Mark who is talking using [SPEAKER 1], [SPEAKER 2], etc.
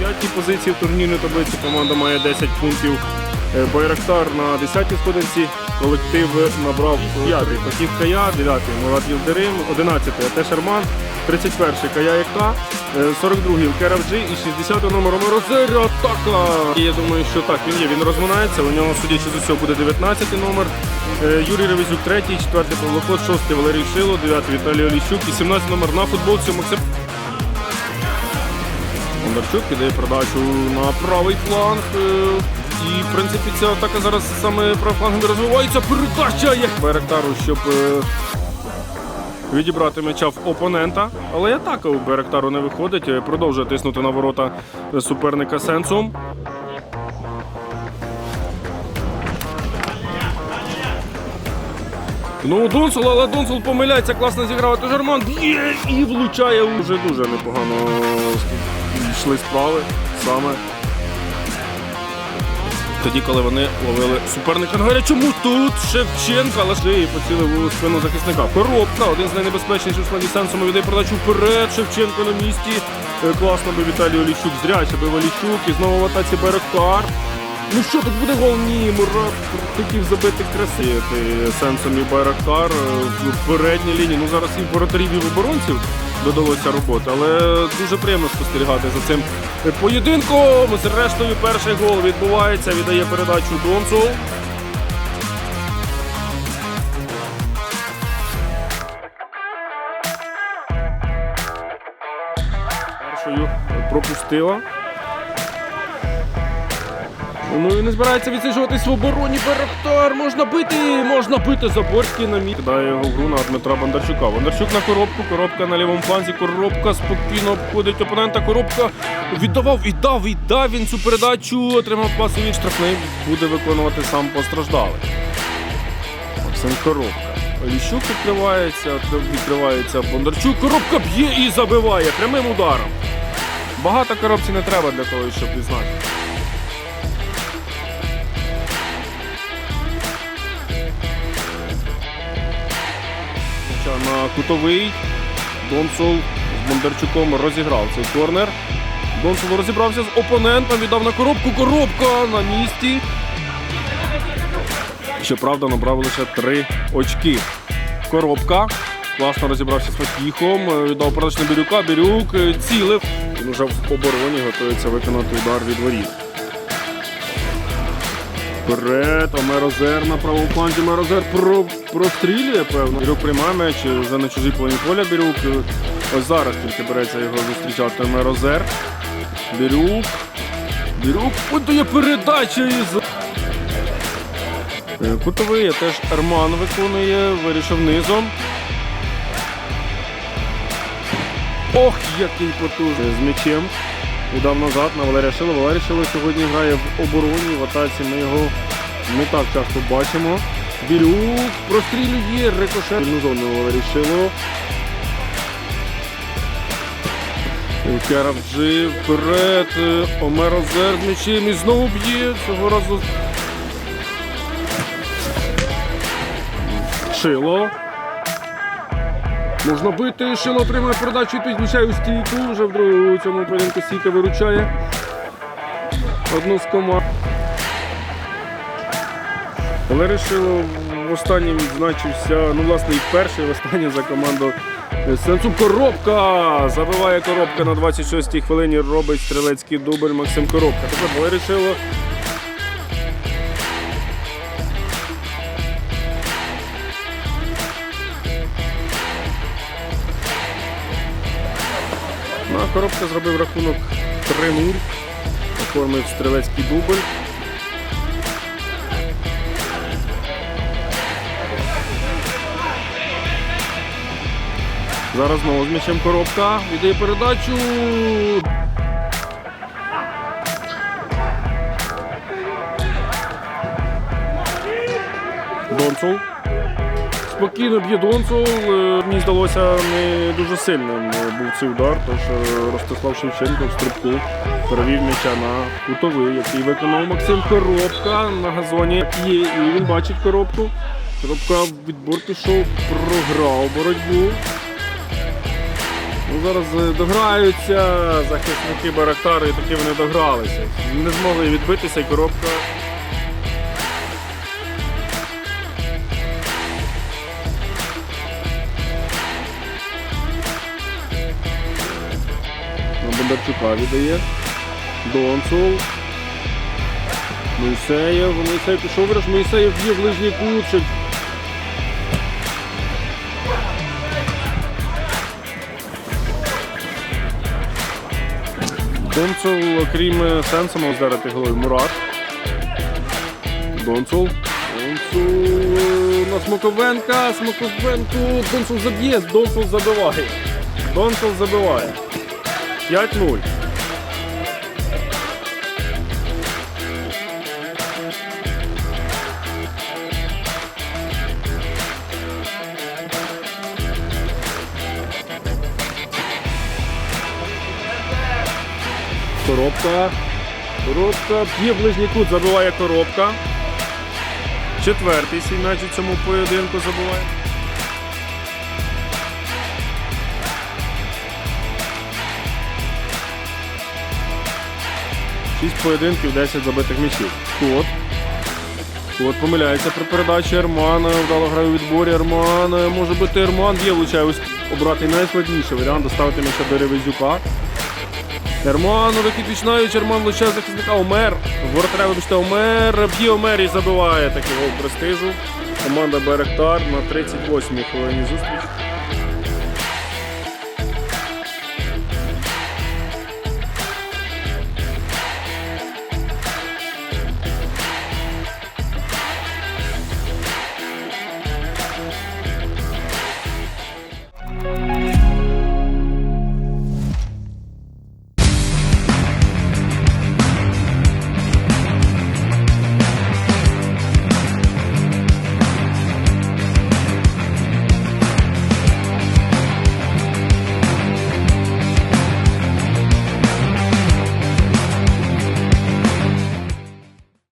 [SPEAKER 1] п'ятій позиції в турнірній таблиці. Команда має 10 пунктів. Е, Байрактар на 10-й сходинці. Колектив набрав 5 Потів Кая, 9 Мурат Єлдерим, 11 Атеш Арман, 31 Кая Яка, 42-й Керавджі і 60-й номер Ромеро Атака. І я думаю, що так, він є, він розминається. У нього, судячи з усього, буде 19-й номер. Е, Юрій Ревізюк, 3, 4 Павло Кот, 6 Валерій Шило, 9 Віталій Оліщук і 17 номер на футболці Максим. Бондарчук кидає передачу на правий фланг. е, І, в принципі, ця атака зараз саме правофлангом розвивається. Передача як Беректару, щоб е, відібрати м'яча в опонента. Але і атака у Беректару не виходить. е, Продовжує тиснути на ворота суперника сенсом. Ну, Донсул, але Донсул помиляється, класно зіграв. Тож Арман і влучає. Уже дуже непогано йшли справи саме. Тоді, коли вони ловили суперника на гарячому, тут Шевченка лише і поцілив у спину захисника. Коробка, один з найнебезпечніших складі сенсом віддає передачу вперед. Шевченко на місці. Е, Класно би Віталій Оліщук зря, би Оліщук і знову в атаці Беректар. Ну що тут буде гол? Ні, Мурат хотів забити краси сенсом і Байрактар е, в передній лінії. Ну зараз і воротарів, і оборонців додалося роботи, але дуже приємно спостерігати за цим поєдинком. Зрештою, перший гол відбувається, віддає передачу Донцу. Першою пропустила. Ну і не збирається відсиджуватись в обороні Беректар. Можна бити, можна бити Заборський на місці. Кидає його гру на Дмитра Бондарчука. Бондарчук на коробку, коробка на лівому фланзі, коробка спокійно обходить опонента. Коробка віддавав і дав, і дав він цю передачу. Отримав пас і він штрафний. Буде виконувати сам постраждалий. Максим Коробка. Ліщук відкривається, відкривається Бондарчук. Коробка б'є і забиває прямим ударом. Багато коробці не треба для того, щоб відзначити. Кутовий. Донсул з Бондарчуком розіграв цей корнер. Донсул розібрався з опонентом, віддав на коробку. Коробка на місці. Щоправда, набрав лише три очки. Коробка. Класно розібрався з Фатіхом. Віддав передач на Бірюка. Бірюк е, цілив. Він уже в обороні готується виконати удар від воріт. Вперед, Омерозер на правому фланзі. Мерозер про, прострілює, певно. Бірюк приймає м'яч вже на чужій половині поля. Бірюк. Ось зараз тільки береться його зустрічати Мерозер. Бірюк. Бірюк подає передачу із. Е, Кутовий теж Арман виконує, вирішив низом. Ох, який потужний з м'ячем. Віддав назад на Валерія Шило. Валерій Шило сьогодні грає в обороні, в атаці ми його не так часто бачимо. Бірюк прострілює рикошет. Вільну зону Валерій Шило. Керавджи вперед. Омерозер з м'ячем і знову б'є. Цього разу Шило. Можна бити, Шило отримує передачу і підключає у стійку. Вже в другому цьому поєдинку стійка виручає. Одну з команд. Валерій Шило в останнім відзначився, ну, власне, і перший, і останній за команду Сенцу. Коробка! Забиває коробка на 26-й хвилині, робить стрілецький дубль Максим Коробка. Тепер Валерій Шило Ну, а коробка зробив рахунок 3-0. Оформив стрілецький дубль. Зараз знову з м'ячем коробка. Віддає передачу. Донцул. Спокійно б'є Донцул. Е, Мені здалося не дуже сильним був цей удар, тож е, Ростислав Шевченко в стрибку перевів м'яча на кутовий, який виконав Максим Коробка на газоні. Є, і він бачить коробку. Коробка в відбор пішов, програв боротьбу. Зараз е, дограються захисники Барактари, і таки вони догралися. Не змогли відбитися і коробка. Бондарчука віддає. Донцул. Моїсеєв. Моїсеєв пішов вираж. Моїсеєв є ближній кутчик. Донцул, крім сенсу, мав здарити головою Мурат. Донцул. Донцул на Смоковенка. Смоковенку. Донцул заб'є. Донцул забиває. Донцул забиває. 5-0. Коробка. Коробка. П'є ближній кут, забиває коробка. Четвертий свій м'яч у цьому поєдинку забиває. Шість поєдинків, 10 забитих м'ячів. Кот. Кот помиляється при передачі Ермана. Вдало грає у відборі. Ерман. Може бути Ерман. Є влучає обрати найскладніший варіант доставити м'яча до Ревезюка. Ерман, який починають, Ерман влучає захисника Омер. Воротаря, вибачте, Омер. Б'є Омер і забиває такий гол престижу. Команда Беректар на 38-й хвилині зустріч.